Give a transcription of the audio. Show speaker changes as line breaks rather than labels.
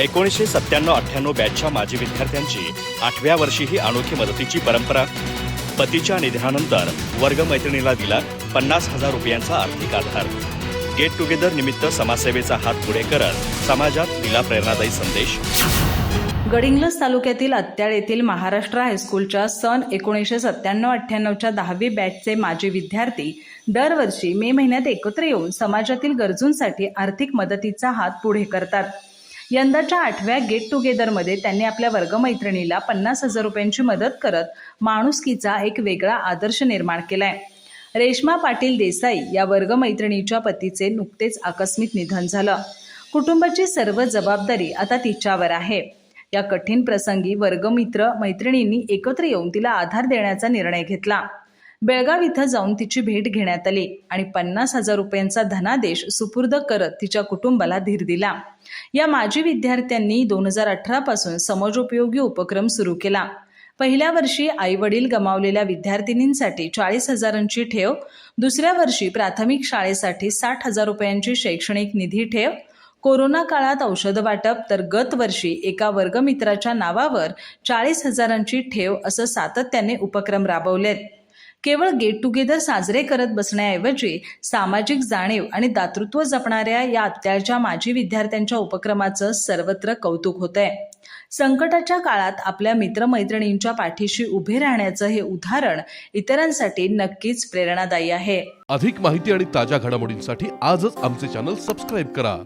एकोणीसशे सत्त्याण्णव अठ्ठ्याण्णव बॅचच्या माजी विद्यार्थ्यांची आठव्या वर्षी ही अनोखी मदतीची परंपरा पतीच्या निधनानंतर वर्गमैत्रिणीला दिला पन्नास हजार रुपयांचा आर्थिक आधार. गेट टुगेदर निमित्त समाजसेवेचा हात पुढे करत समाजात दिला प्रेरणादायी संदेश.
गडिंग्लज तालुक्यातील अत्याळ येथील महाराष्ट्र हायस्कूलच्या सन एकोणीसशे सत्त्याण्णव अठ्ठ्याण्णवच्या दहावी बॅचचे माजी विद्यार्थी दरवर्षी मे महिन्यात एकत्र येऊन समाजातील गरजूंसाठी आर्थिक मदतीचा हात पुढे करतात. यंदाच्या आठव्या गेट टुगेदरमध्ये त्यांनी आपल्या वर्गमैत्रिणीला पन्नास हजार रुपयांची मदत करत माणुसकीचा एक वेगळा आदर्श निर्माण केलाय. रेश्मा पाटील देसाई या वर्गमैत्रिणीच्या पतीचे नुकतेच आकस्मिक निधन झालं. कुटुंबाची सर्व जबाबदारी आता तिच्यावर आहे. या कठीण प्रसंगी वर्गमित्र मैत्रिणींनी एकत्र येऊन तिला आधार देण्याचा निर्णय घेतला. बेळगाव इथं जाऊन तिची भेट घेण्यात आली आणि पन्नास हजार रुपयांचा धनादेश सुपूर्द करत तिच्या कुटुंबाला धीर दिला. या माजी विद्यार्थ्यांनी दोन हजार अठरा पासून समाजोपयोगी उपक्रम सुरू केला. पहिल्या वर्षी आई वडील गमावलेल्या विद्यार्थिनींसाठी चाळीस हजारांची ठेव दुसऱ्या वर्षी प्राथमिक शाळेसाठी साठ हजार रुपयांची शैक्षणिक निधी ठेव कोरोना काळात औषध वाटप तर गत वर्षी एका वर्गमित्राच्या नावावर चाळीस हजारांची ठेव असं सातत्याने उपक्रम राबवलेत. केवळ गेट टुगेदर साजरे करत बसण्याऐवजी सामाजिक जाणीव आणि दातृत्व जपणाऱ्या या अत्याच्या माजी विद्यार्थ्यांच्या उपक्रमाचं सर्वत्र कौतुक होत आहे संकटाच्या काळात आपल्या मित्रमैत्रिणींच्या पाठीशी उभे राहण्याचं हे उदाहरण इतरांसाठी नक्कीच प्रेरणादायी आहे.
अधिक माहिती आणि ताज्या घडामोडींसाठी आजच आमचे चॅनल सबस्क्राईब करा.